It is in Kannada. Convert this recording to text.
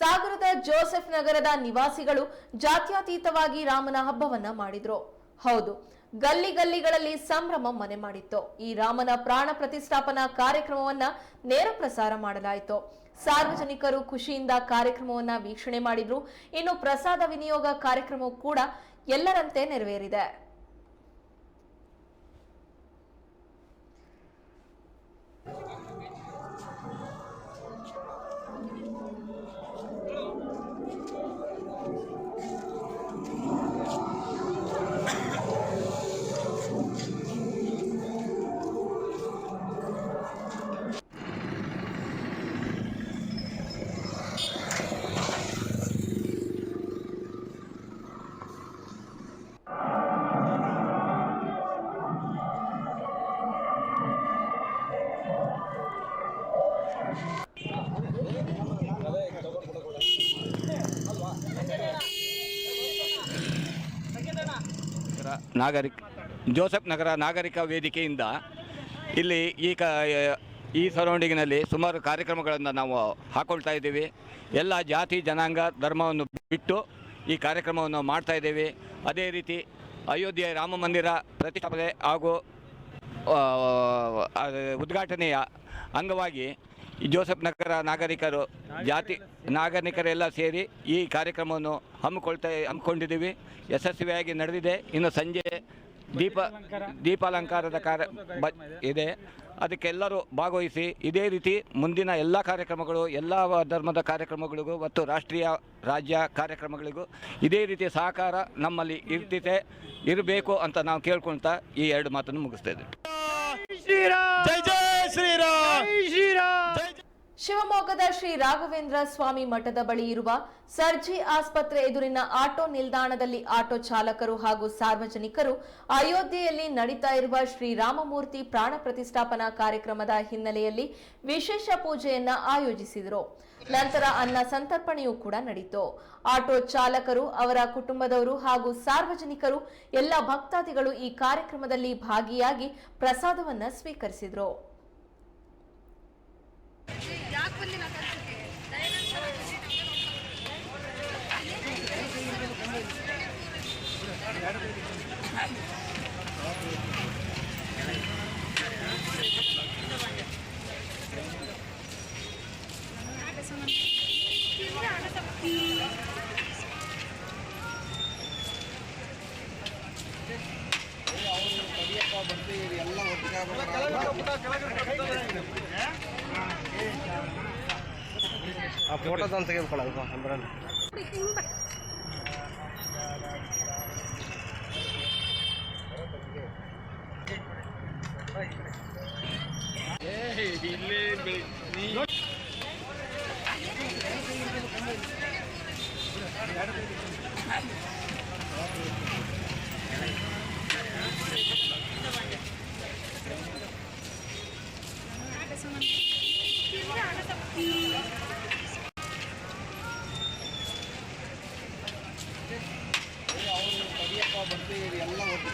ಸಾಗರದ ಜೋಸೆಫ್ ನಗರದ ನಿವಾಸಿಗಳು ಜಾತ್ಯತೀತವಾಗಿ ರಾಮನ ಹಬ್ಬವನ್ನ ಮಾಡಿದ್ರು. ಹೌದು, ಗಲ್ಲಿ ಗಲ್ಲಿಗಳಲ್ಲಿ ಸಂಭ್ರಮ ಮನೆ ಮಾಡಿತ್ತು. ಈ ರಾಮನ ಪ್ರಾಣ ಪ್ರತಿಷ್ಠಾಪನಾ ಕಾರ್ಯಕ್ರಮವನ್ನ ನೇರ ಪ್ರಸಾರ ಮಾಡಲಾಯಿತು. ಸಾರ್ವಜನಿಕರು ಖುಷಿಯಿಂದ ಕಾರ್ಯಕ್ರಮವನ್ನ ವೀಕ್ಷಣೆ ಮಾಡಿದ್ರು. ಇನ್ನು ಪ್ರಸಾದ ವಿನಿಯೋಗ ಕಾರ್ಯಕ್ರಮವು ಕೂಡ ಎಲ್ಲರಂತೆ ನೆರವೇರಿದೆ. ನಾಗರಿಕ, ಜೋಸೆಫ್ ನಗರ ನಾಗರಿಕ ವೇದಿಕೆಯಿಂದ ಇಲ್ಲಿ ಈ ಕ, ಈ ಸರೌಂಡಿಂಗಿನಲ್ಲಿ ಸುಮಾರು ಕಾರ್ಯಕ್ರಮಗಳನ್ನು ನಾವು ಹಾಕ್ಕೊಳ್ತಾ ಇದ್ದೀವಿ. ಎಲ್ಲ ಜಾತಿ, ಜನಾಂಗ, ಧರ್ಮವನ್ನು ಬಿಟ್ಟು ಈ ಕಾರ್ಯಕ್ರಮವನ್ನು ಮಾಡ್ತಾ ಇದ್ದೀವಿ. ಅದೇ ರೀತಿ ಅಯೋಧ್ಯೆ ರಾಮ ಮಂದಿರ ಪ್ರತಿಷ್ಠಾಪನೆ ಹಾಗೂ ಉದ್ಘಾಟನೆಯ ಅಂಗವಾಗಿ ಈ ಜೋಸೆಫ್ ನಗರ ನಾಗರಿಕರು, ಜಾತಿ ನಾಗರಿಕರೆಲ್ಲ ಸೇರಿ ಈ ಕಾರ್ಯಕ್ರಮವನ್ನು ಹಮ್ಮಿಕೊಳ್ತಾ, ಹಮ್ಮಿಕೊಂಡಿದ್ದೀವಿ. ಯಶಸ್ವಿಯಾಗಿ ನಡೆದಿದೆ. ಇನ್ನು ಸಂಜೆ ದೀಪ, ದೀಪಾಲಂಕಾರದ ಕಾರ್ಯ ಬ, ಇದೆ. ಅದಕ್ಕೆಲ್ಲರೂ ಭಾಗವಹಿಸಿ, ಇದೇ ರೀತಿ ಮುಂದಿನ ಎಲ್ಲ ಕಾರ್ಯಕ್ರಮಗಳು, ಎಲ್ಲ ಧರ್ಮದ ಕಾರ್ಯಕ್ರಮಗಳಿಗೂ ಮತ್ತು ರಾಷ್ಟ್ರೀಯ, ರಾಜ್ಯ ಕಾರ್ಯಕ್ರಮಗಳಿಗೂ ಇದೇ ರೀತಿ ಸಹಕಾರ ನಮ್ಮಲ್ಲಿ ಇರ್ತಿದೆ, ಇರಬೇಕು ಅಂತ ನಾವು ಕೇಳ್ಕೊಳ್ತಾ ಈ ಎರಡು ಮಾತನ್ನು ಮುಗಿಸ್ತಾ ಇದ್ದೀವಿ. ಶಿವಮೊಗ್ಗದ ಶ್ರೀ ರಾಘವೇಂದ್ರ ಸ್ವಾಮಿ ಮಠದ ಬಳಿ ಇರುವ ಸರ್ಜಿ ಆಸ್ಪತ್ರೆ ಎದುರಿನ ಆಟೋ ನಿಲ್ದಾಣದಲ್ಲಿ ಆಟೋ ಚಾಲಕರು ಹಾಗೂ ಸಾರ್ವಜನಿಕರು ಅಯೋಧ್ಯೆಯಲ್ಲಿ ನಡೀತಾ ಇರುವ ಶ್ರೀ ರಾಮಮೂರ್ತಿ ಪ್ರಾಣ ಪ್ರತಿಷ್ಠಾಪನಾ ಕಾರ್ಯಕ್ರಮದ ಹಿನ್ನೆಲೆಯಲ್ಲಿ ವಿಶೇಷ ಪೂಜೆಯನ್ನ ಆಯೋಜಿಸಿದರು. ನಂತರ ಅನ್ನ ಸಂತರ್ಪಣೆಯೂ ಕೂಡ ನಡೆಯಿತು ಆಟೋ ಚಾಲಕರು, ಅವರ ಕುಟುಂಬದವರು ಹಾಗೂ ಸಾರ್ವಜನಿಕರು, ಎಲ್ಲ ಭಕ್ತಾದಿಗಳು ಈ ಕಾರ್ಯಕ್ರಮದಲ್ಲಿ ಭಾಗಿಯಾಗಿ ಪ್ರಸಾದವನ್ನ ಸ್ವೀಕರಿಸಿದರು. ಬಂದು ಇದೆಲ್ಲ ಒಟ್ಟಿಗೆ ಫೋಟೋಸ್ ಒಂದು ತೆಗೆದುಕೊಳ್ಳೋದು ಅಂಬ್ರಲ್ಲಿ